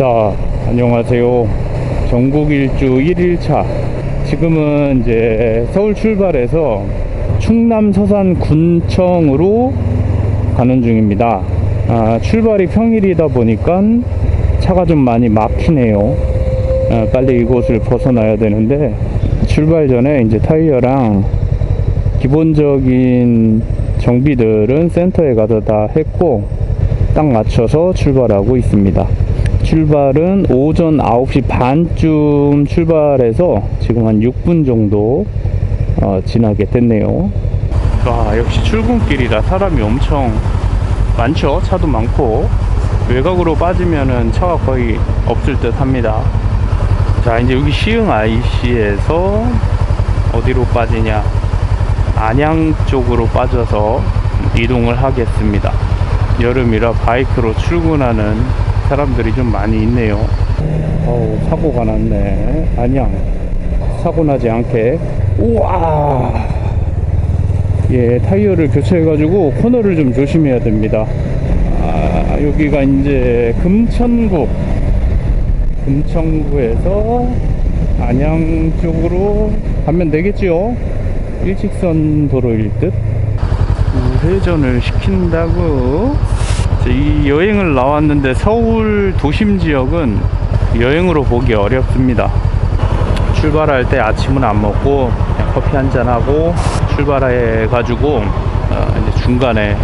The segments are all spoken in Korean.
자, 안녕하세요. 전국 일주 1일차. 지금은 이제 서울 출발해서 충남 서산 군청으로 가는 중입니다. 아, 출발이 평일이다 보니까 차가 좀 많이 막히네요. 아, 빨리 이곳을 벗어나야 되는데 출발 전에 이제 타이어랑 기본적인 정비들은 센터에 가서 다 했고 딱 맞춰서 출발하고 있습니다. 출발은 오전 9시 반쯤 출발해서 지금 한 6분 정도 어, 지나게 됐네요. 와, 역시 출근길이라 사람이 엄청 많죠. 차도 많고 외곽으로 빠지면은 차가 거의 없을 듯 합니다. 자, 이제 여기 시흥 IC에서 어디로 빠지냐? 안양 쪽으로 빠져서 이동을 하겠습니다. 여름이라 바이크로 출근하는 사람들이 좀 많이 있네요. 어우, 사고가 났네. 안양. 사고 나지 않게. 우와! 예, 타이어를 교체해 가지고 코너를 좀 조심해야 됩니다. 아, 여기가 이제 금천구. 금천구에서 안양 쪽으로 가면 되겠지요? 일직선 도로일 듯? 우회전을 시킨다고? 자, 이 여행을 나왔는데 서울 도심 지역은 여행으로 보기 어렵습니다. 출발할 때 아침은 안 먹고 커피 한잔 하고 출발해 가지고 어, 이제 중간에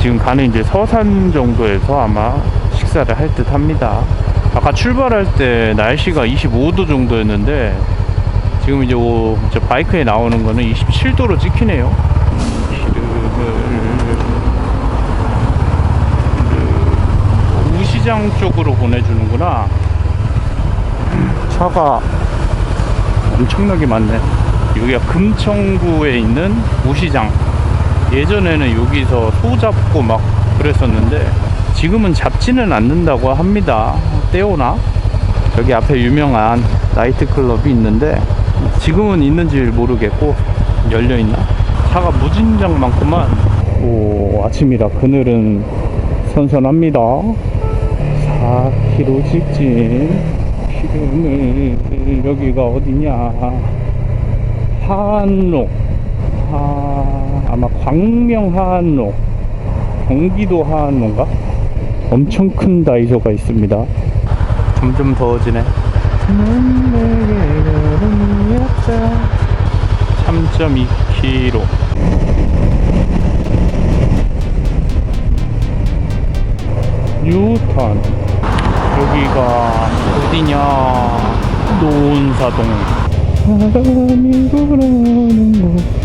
지금 가는 이제 서산 정도에서 아마 식사를 할 듯 합니다. 아까 출발할 때 날씨가 25도 정도였는데 지금 이제 오, 저 바이크에 나오는 거는 27도로 찍히네요. 기름을 우 시장 쪽으로 보내주는구나. 차가 엄청나게 많네. 여기가 금천구에 있는 우시장. 예전에는 여기서 소 잡고 막 그랬었는데 지금은 잡지는 않는다고 합니다. 떼오나? 여기 앞에 유명한 나이트클럽이 있는데 지금은 있는지 모르겠고 열려있나? 차가 무진장 많구만. 오, 아침이라 그늘은 선선합니다. 4km 직진. 지금은 여기가 어디냐? 하안로. 하, 아마 광명 하안로. 경기도 하안로인가? 엄청 큰 다이소가 있습니다. 점점 더워지네. 3.2km. 뉴턴. 여기가 어디냐? 노은사동. 바람이 불어오는 곳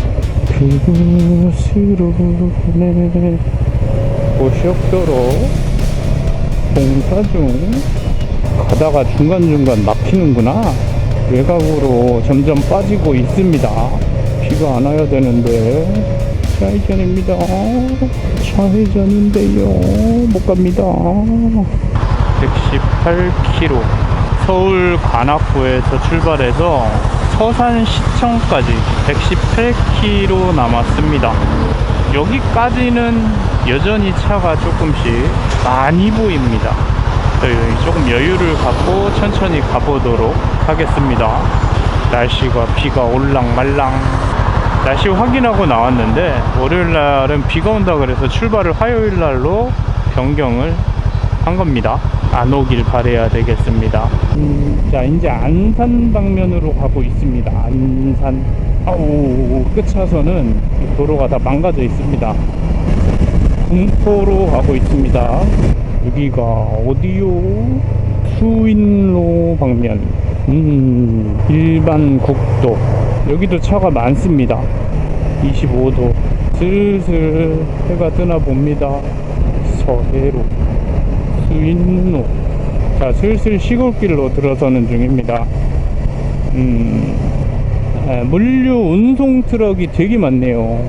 그곳으로 보내 고속도로 공사 중 가다가 중간중간 막히는구나 외곽으로 점점 빠지고 있습니다 비가 안 와야 되는데 좌회전입니다. 좌회전인데요. 못 갑니다. 118km 서울 관악구에서 출발해서 서산시청까지 118km 남았습니다. 여기까지는 여전히 차가 조금씩 많이 보입니다. 조금 여유를 갖고 천천히 가보도록 하겠습니다. 날씨가 비가 올랑말랑 날씨 확인하고 나왔는데 월요일날은 비가 온다 그래서 출발을 화요일날로 변경을 한 겁니다. 안 오길 바래야 되겠습니다. 음, 자 이제 안산 방면으로 가고 있습니다. 안산. 아우 끝차선은 도로가 다 망가져 있습니다. 군포로 가고 있습니다. 여기가 어디요? 수인로 방면. 음 일반 국도 여기도 차가 많습니다. 25도. 슬슬 해가 뜨나 봅니다. 서해로. 수인로. 자 슬슬 시골길로 들어서는 중입니다. 음, 에, 물류 운송 트럭이 되게 많네요.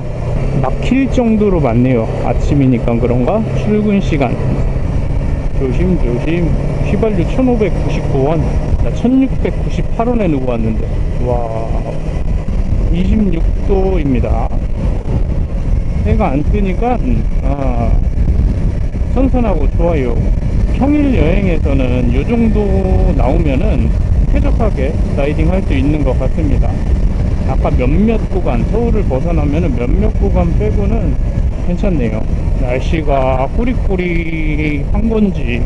막힐 정도로 많네요. 아침이니까 그런가? 출근 시간. 조심조심. 휘발유 1599원 나 1698원에 누고 왔는데 와 26도입니다 해가 안 뜨니까 아, 선선하고 좋아요 평일 여행에서는 요 정도 나오면은 쾌적하게 라이딩 할 수 있는 것 같습니다. 아까 몇몇 구간, 서울을 벗어나면은 몇몇 구간 빼고는 괜찮네요. 날씨가 꾸리꾸리 한 건지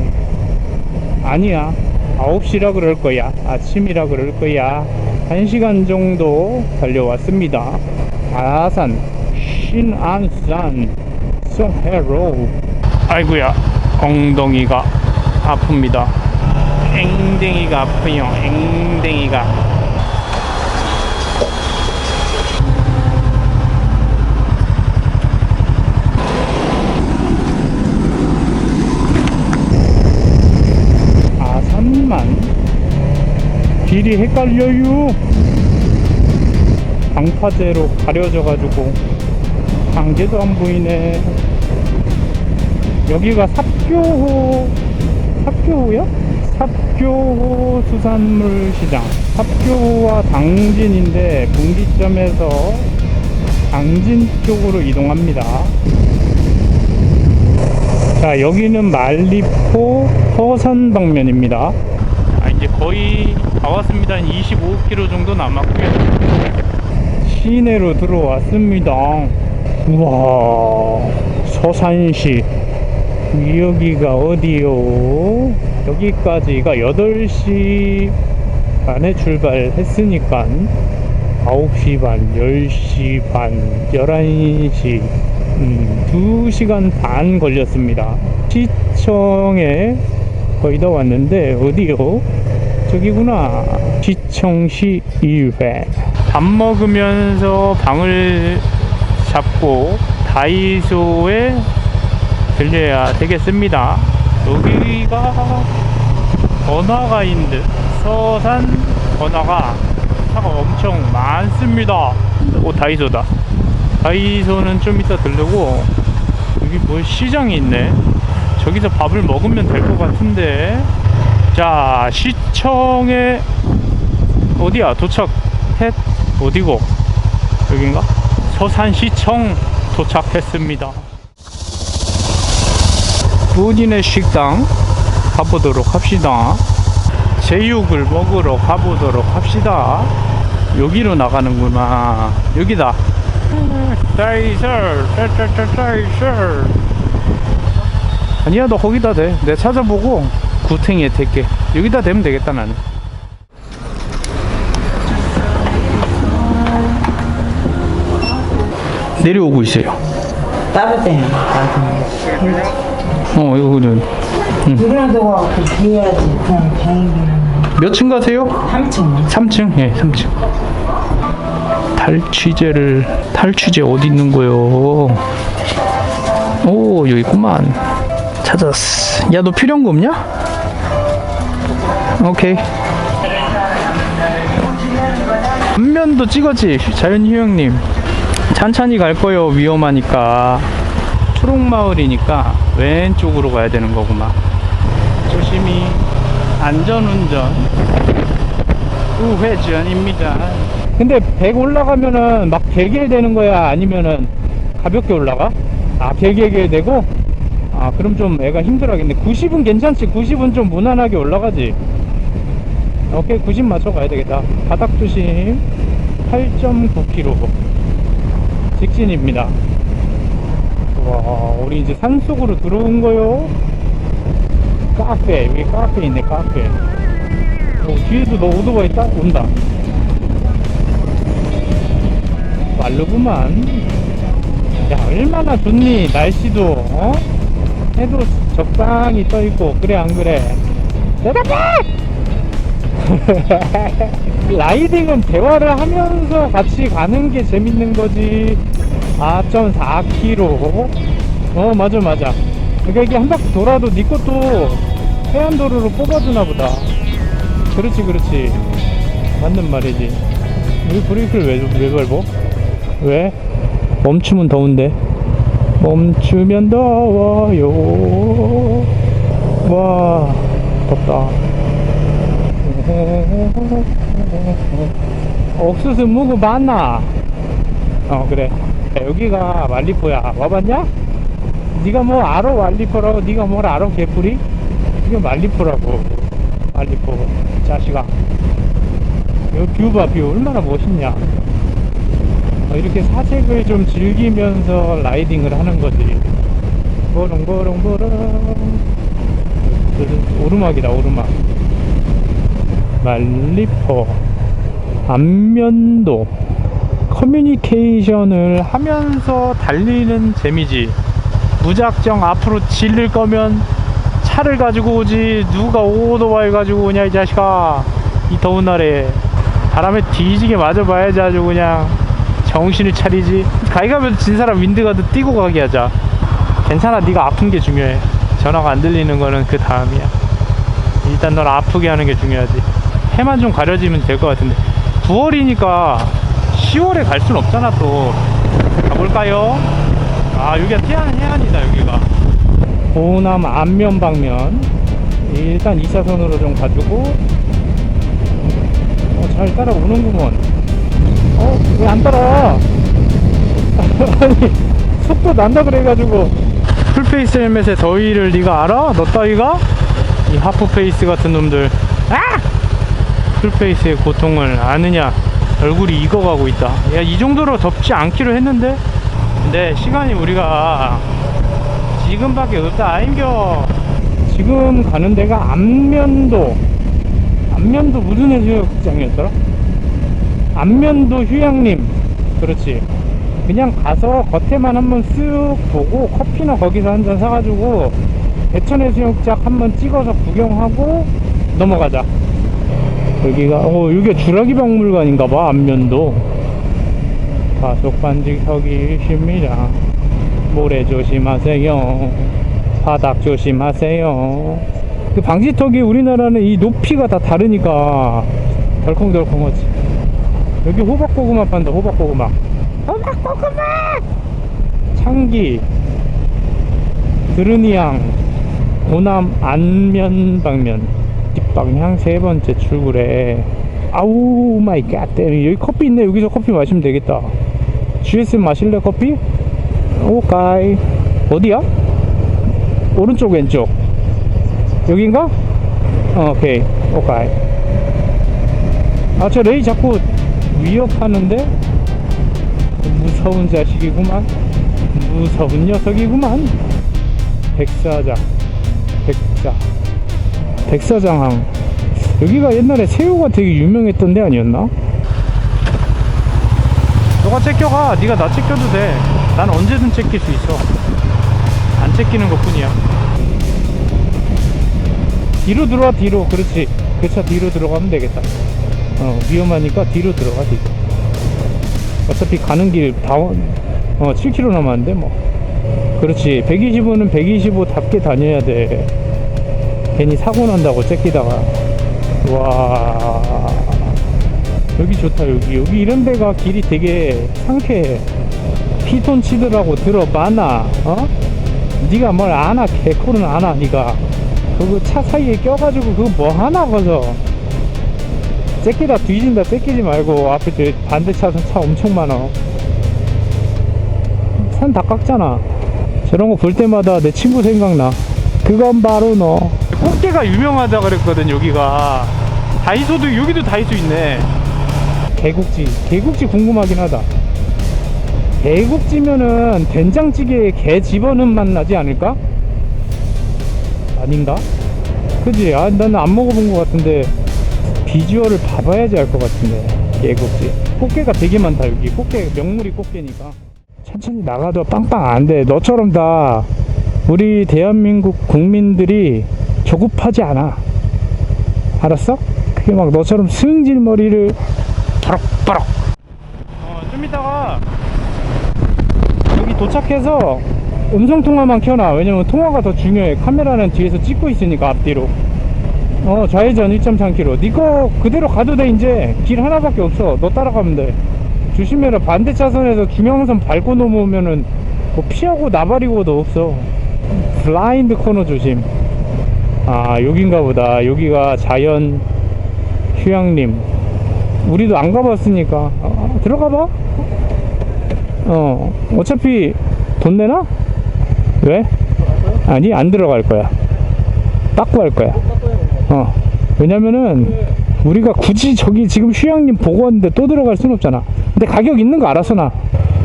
아니야. 9시라 그럴 거야. 아침이라 그럴 거야. 1시간 정도 달려왔습니다. 아산, 신안산, 송해로. 아이구야, 엉덩이가 아픕니다. 앵댕이가 아프요, 앵댕이가. 아산만 길이 헷갈려요. 방파제로 가려져가지고 단계도 안 보이네. 여기가 삽교호 삽교호야? 삽교호 수산물 시장. 삽교호와 당진인데 분기점에서 당진 쪽으로 이동합니다. 자 여기는 말리포 서산 방면입니다. 아, 이제 거의 다 왔습니다. 한 25km 정도 남았고요. 시내로 들어왔습니다. 우와 서산시. 여기가 어디요? 여기까지가 8시 반에 출발했으니까 9시 반, 10시 반, 11시 음, 2시간 반 걸렸습니다. 시청에 거의 다 왔는데 어디요? 저기구나. 시청시 2회. 밥 먹으면서 방을 잡고 다이소에 들려야 되겠습니다. 여기가 번화가인 듯 서산 번화가 차가 엄청 많습니다. 오 다이소다. 다이소는 좀 이따 들르고 여기 뭐 시장이 있네 저기서 밥을 먹으면 될 것 같은데 자 시청에 어디야? 도착했 어디고? 여긴가? 서산시청 도착했습니다. 본인의 식당 가보도록 합시다. 제육을 먹으러 가보도록 합시다. 여기로 나가는구나. 여기다. 다이소 아니야 너 거기다 대. 내가 찾아보고 구탱이에 댈게 여기다 대면 되겠다 나는 내려오고 있어요. 따뜻해. 어 이거는 이런 데가 그 해야지. 그냥 비행기는. 몇층 가세요? 3층. 3층? 예, 3층. 탈취제를 탈취제 어디 있는 거요? 오, 여기 있구만. 찾았어. 야, 너 필요한 거 없냐? 오케이. 앞면도 찍었지, 자연희 형님. 천천히 갈 거요, 위험하니까. 초록마을이니까 왼쪽으로 가야 되는 거구만. 조심히 안전운전. 우회전입니다. 근데 100 올라가면은 막 개길되는 거야? 아니면은 가볍게 올라가? 아, 개개길되고? 아, 그럼 좀 애가 힘들어하겠네. 90은 괜찮지? 90은 좀 무난하게 올라가지? 오케이, 90 맞춰 가야 되겠다. 바닥 조심. 8.9km. 직진입니다. 와, 우리 이제 산속으로 들어온 거요? 카페, 여기 카페 있네, 카페. 어, 뒤에도 너 오토바이 딱 온다. 말르구만. 야, 얼마나 좋니, 날씨도, 어? 해도 적당히 떠있고, 그래, 안 그래? 대답해! 라이딩은 대화를 하면서 같이 가는 게 재밌는 거지. 4.4km. 어, 맞아, 맞아. 그러니까 이게 한 바퀴 돌아도 네 것도 해안도로로 뽑아주나 보다. 그렇지 그렇지 맞는 말이지 왜 브레이크를 왜, 왜 밟어? 왜? 멈추면 더운데 멈추면 더워요 와 덥다 옥수수 무구 많나? 어 그래. 여기가 말리포야. 와봤냐? 네가 뭐 알아 말리포라고? 네가 뭘 알아 개뿔이? 이게 말리포라고 말리포 자식아. 뷰봐 뷰. 얼마나 멋있냐. 어, 이렇게 사색을 좀 즐기면서 라이딩을 하는 거지. 보롱보롱보롱. 오르막이다 오르막 말리포 안면도 커뮤니케이션을 하면서 달리는 재미지. 무작정 앞으로 질릴 거면 차를 가지고 오지. 누가 오토바이 가지고 오냐 이 자식아. 이 더운 날에. 바람에 뒤지게 맞아봐야지 아주 그냥. 정신을 차리지. 가위가면서 진 사람 윈드가드 뛰고 가게 하자. 괜찮아 네가 아픈 게 중요해. 전화가 안 들리는 거는 그 다음이야. 일단 널 아프게 하는 게 중요하지 해만 좀 가려지면 될 것 같은데. 9월이니까 10월에 갈 순 없잖아 또. 가볼까요? 아 여기가 태안 해안이다 여기가. 호남 안면 방면. 일단 2차선으로 좀 가지고. 어, 잘 따라오는구먼. 어 왜 안 따라와 아니 속도 난다 그래가지고. 풀페이스 헬멧의 더위를 네가 알아? 너 따위가? 이 하프페이스 같은 놈들. 아! 풀페이스의 고통을 아느냐 얼굴이 익어가고 있다. 야 이 정도로 덥지 않기로 했는데? 근데 시간이 우리가 지금밖에 없다. 아닌겨. 지금 가는 데가 안면도 안면도 무슨 해수욕장이었더라? 안면도 휴양림. 그렇지. 그냥 가서 겉에만 한번 쓱 보고 커피나 거기서 한 잔 사가지고 대천 해수욕장 한번 찍어서 구경하고 넘어가자 여기가 어 여기가 주라기 박물관인가 봐 안면도. 과속 반직석이십니다. 모래 조심하세요. 바닥 조심하세요. 그 방지턱이 우리나라는 이 높이가 다 다르니까 덜컹덜컹하지. 여기 호박고구마 판다 호박고구마. 호박고구마! 창기 드르니앙 호남 안면 방면 뒷방향 세 번째 출구래. 아우 마이 갓 여기 커피 있네. 여기서 커피 마시면 되겠다. GSM 마실래 커피? 오카이. 어디야? 오른쪽 왼쪽. 여긴가? 어, 오케이. 오카이. 아저 레이 자꾸 위협하는데? 무서운 자식이구만. 무서운 녀석이구만. 백사장. 백사 백사장항. 여기가 옛날에 새우가 되게 유명했던 데 아니었나? 너가 챙겨가. 네가 나 챙겨도 돼난 언제든 챙길 수 있어. 안 챙기는 것 뿐이야. 뒤로 들어와 뒤로. 그렇지. 그 차 뒤로 들어가면 되겠다. 어 위험하니까 뒤로 들어가 뒤로. 어차피 가는 길다 어 7km 남았는데 뭐. 그렇지. 125는 125답게 다녀야 돼 괜히 사고 난다고 째끼다가. 와. 여기 좋다 여기. 여기 이런 데가 길이 되게 상쾌해. 피톤 치드라고 들어봐나 어? 네가 뭘 아나? 개코는 아나 네가. 그거 차 사이에 껴가지고 그거 뭐 하나 거서 째끼다 뒤진다 째끼지 말고 앞에 저 반대 차선 차 엄청 많아. 산 다 깎잖아. 저런 거 볼 때마다 내 친구 생각나. 그건 바로 너 꽃게가 유명하다 그랬거든 여기가. 다이소도 여기도 다이소 있네. 개국지. 개국지 궁금하긴 하다. 개국지면은 된장찌개에 게 집어넣은 맛 나지 않을까? 아닌가? 그지? 아, 나는 안 먹어본 것 같은데 비주얼을 봐봐야지 알 것 같은데 개국지. 꽃게가 되게 많다 여기. 꽃게 명물이 꽃게니까. 천천히 나가도 빵빵 안돼. 너처럼 다 우리 대한민국 국민들이 조급하지 않아. 알았어? 그게 막 너처럼 승질 머리를 버럭버럭 어 좀 이따가 여기 도착해서 음성 통화만 켜놔. 왜냐면 통화가 더 중요해. 카메라는 뒤에서 찍고 있으니까 앞뒤로. 어 좌회전 1.3km 니거 그대로 가도 돼 이제. 길 하나밖에 없어. 너 따라가면 돼. 조심해라. 반대 차선에서 중앙선 밟고 넘어오면은 뭐 피하고 나발이고도 없어. 블라인드 코너 조심 아 여긴가 보다 여기가 자연 휴양림 우리도 안 가봤으니까 아, 들어가 봐 어 어차피 돈 내나? 왜? 아니 안 들어갈 거야 닦고 할 거야. 어. 왜냐면은 우리가 굳이 저기 지금 휴양림 보고 왔는데 또 들어갈 순 없잖아. 근데 가격 있는 거 알았어 나.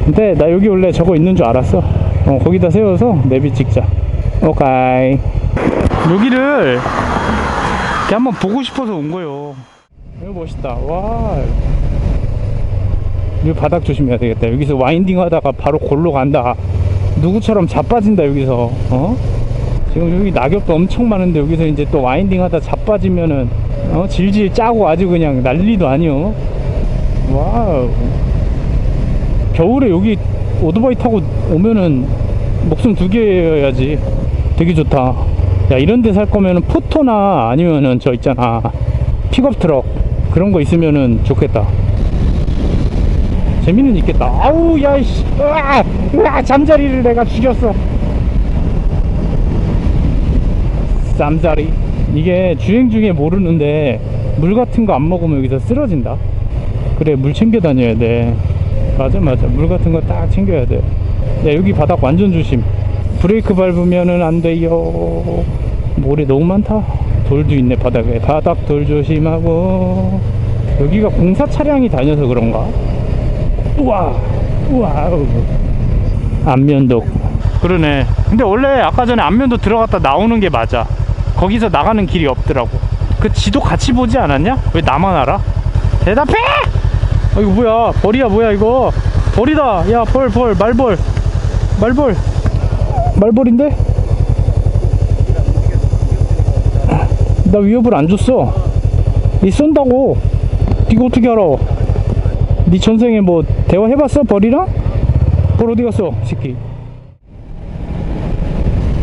근데 나 여기 원래 저거 있는 줄 알았어. 어, 거기다 세워서 내비 찍자. 오케이. 여기를 한번 보고 싶어서 온 거요. 이거 멋있다. 와. 여기 바닥 조심해야 되겠다. 여기서 와인딩 하다가 바로 골로 간다. 누구처럼 자빠진다 여기서. 어? 지금 여기 낙엽도 엄청 많은데 여기서 이제 또 와인딩 하다 자빠지면은 어? 질질 짜고 아주 그냥 난리도 아니요. 와우. 겨울에 여기 오토바이 타고 오면은 목숨 두 개여야지. 되게 좋다. 야 이런 데 살 거면은 포토나 아니면은 저 있잖아. 픽업 트럭 그런 거 있으면은 좋겠다. 재미는 있겠다. 아우 야이씨. 으아! 잠자리를 내가 죽였어. 쌈자리 이게 주행 중에 모르는데 물 같은 거 안 먹으면 여기서 쓰러진다 그래 물 챙겨 다녀야 돼 맞아 맞아 물 같은 거 딱 챙겨야 돼야 여기 바닥 완전 조심 브레이크 밟으면은 안 돼요 모래 너무 많다. 돌도 있네 바닥에. 바닥 돌 조심하고. 여기가 공사 차량이 다녀서 그런가? 우와 우와. 안면도. 그러네. 근데 원래 아까 전에 안면도 들어갔다 나오는 게 맞아. 거기서 나가는 길이 없더라고. 그 지도 같이 보지 않았냐? 왜 나만 알아? 대답해! 아 이거 뭐야? 벌이야 뭐야 이거? 벌이다. 야 벌 벌 말벌. 말벌. 말벌인데? 나 위협을 안 줬어. 이 쏜다고. 이거 어떻게 알아? 네 전생에 뭐 대화해봤어? 벌이랑? 벌 어디 갔어 새끼?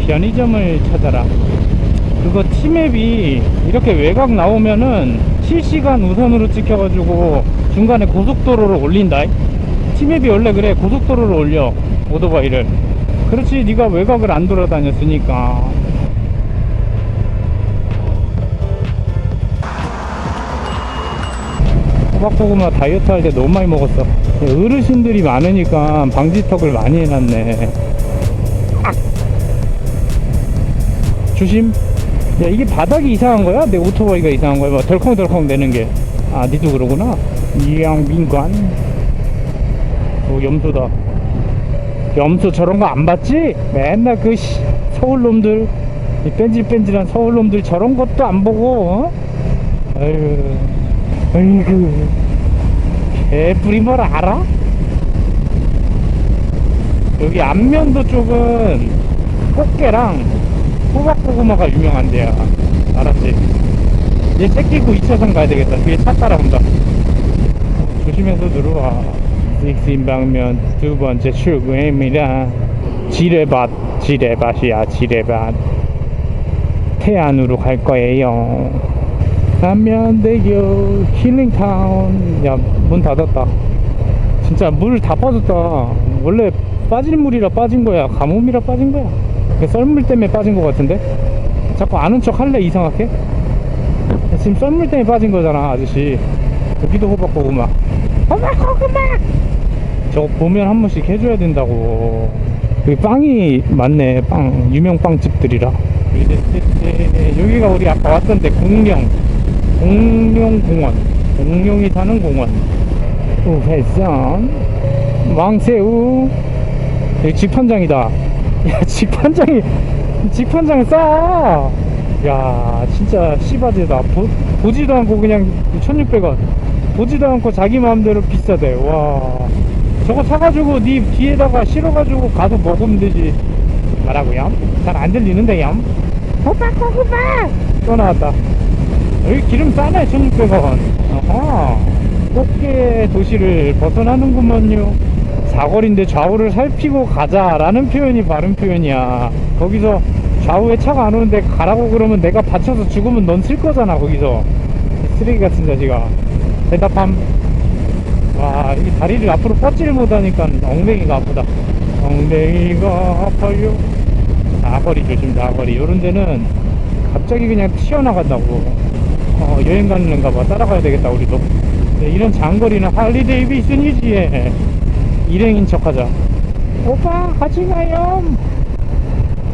편의점을 찾아라. 그거 티맵이 이렇게 외곽 나오면은 실시간 우선으로 찍혀가지고 중간에 고속도로를 올린다. 티맵이 원래 그래. 고속도로를 올려. 오토바이를. 그렇지 네가 외곽을 안 돌아다녔으니까 호박고구마 다이어트 할 때 너무 많이 먹었어 어르신들이 많으니까 방지턱을 많이 해놨네 악! 조심 야 이게 바닥이 이상한 거야? 내 오토바이가 이상한 거야? 뭐 덜컹덜컹 되는 게. 아 니도 그러구나. 이양민관. 오 염소다. 염소 저런 거 안 봤지? 맨날 그 씨, 서울 놈들 이 뺀질뺀질한 서울 놈들 저런 것도 안 보고. 어? 아유, 아이고 개뿔이 뭘 알아? 여기 안면도 쪽은 꽃게랑 호박고구마가 유명한데요. 알았지? 얘 째끼고 2차선 가야 되겠다. 뒤에 차 따라온다. 조심해서 들어와. 익신 방면 두 번째 출구입니다. 지뢰밭, 지뢰밭이야, 지뢰밭. 태안으로 갈 거예요. 남면대교 힐링타운. 야, 문 닫았다. 진짜 물 다 빠졌다. 원래 빠진 물이라 빠진 거야. 가뭄이라 빠진 거야. 그 썰물 때문에 빠진 것 같은데? 자꾸 아는 척 할래 이상하게? 지금 썰물 때문에 빠진 거잖아 아저씨 여기도 호박고구마 호박고구마 저거 보면 한 번씩 해줘야 된다고 여기 빵이 많네 빵 유명 빵집들이라 여기가 우리 아까 왔던데 공룡 공룡공원 공룡이 사는 공원 우회전 왕새우 여기 집현장이다 야, 직판장이, 직판장 싸! 야, 진짜 씨바지다. 보, 보지도 않고 그냥 1600원. 보지도 않고 자기 마음대로 비싸대. 와. 저거 사가지고 네 뒤에다가 실어가지고 가서 먹으면 되지. 뭐라고요? 잘 안 들리는데요? 호박, 호박! 또 나왔다. 여기 기름 싸네, 1600원. 어허. 꽃게 도시를 벗어나는구먼요. 사거리인데 좌우를 살피고 가자 라는 표현이 바른 표현이야. 거기서 좌우에 차가 안 오는데 가라고 그러면 내가 받쳐서 죽으면 넌 쓸 거잖아, 거기서. 쓰레기 같은 자식아. 대답함. 와, 이 다리를 앞으로 뻗질 못하니까 엉덩이가 아프다. 엉덩이가 아파요. 나거리 조심, 나거리. 요런 데는 갑자기 그냥 튀어나간다고. 어, 여행 가는가 봐. 따라가야 되겠다, 우리도. 네, 이런 장거리는 할리 데이비슨이지. 일행인 척 하자. 오빠, 같이 가요.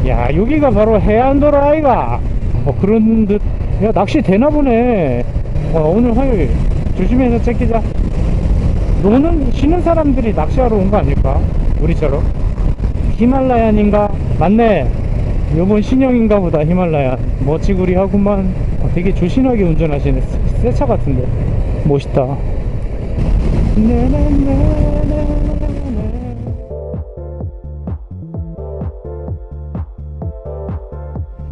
야, 여기가 바로 해안도로 아이가. 어 그런 듯 야 낚시 되나 보네 어, 오늘 화요일 조심해서 챙기자 노는 쉬는 사람들이 낚시하러 온 거 아닐까 우리처럼 히말라얀인가 맞네 요번 신형인가 보다 히말라얀 멋지구리 하구만 어, 되게 조신하게 운전하시네 새 차 같은데. 멋있다.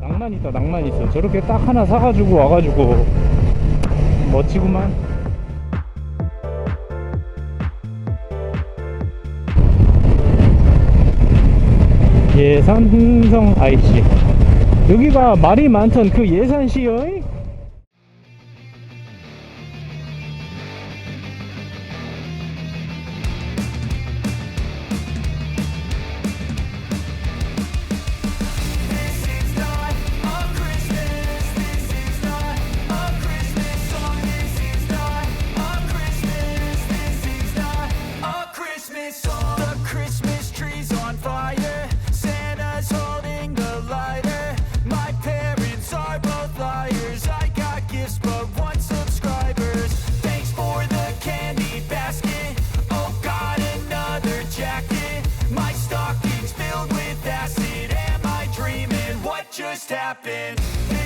낭만 있다 낭만 있어. 저렇게 딱 하나 사가지고 와가지고 멋지구만. 예산 흥성 IC 여기가 말이 많던 그 예산시의 just happened?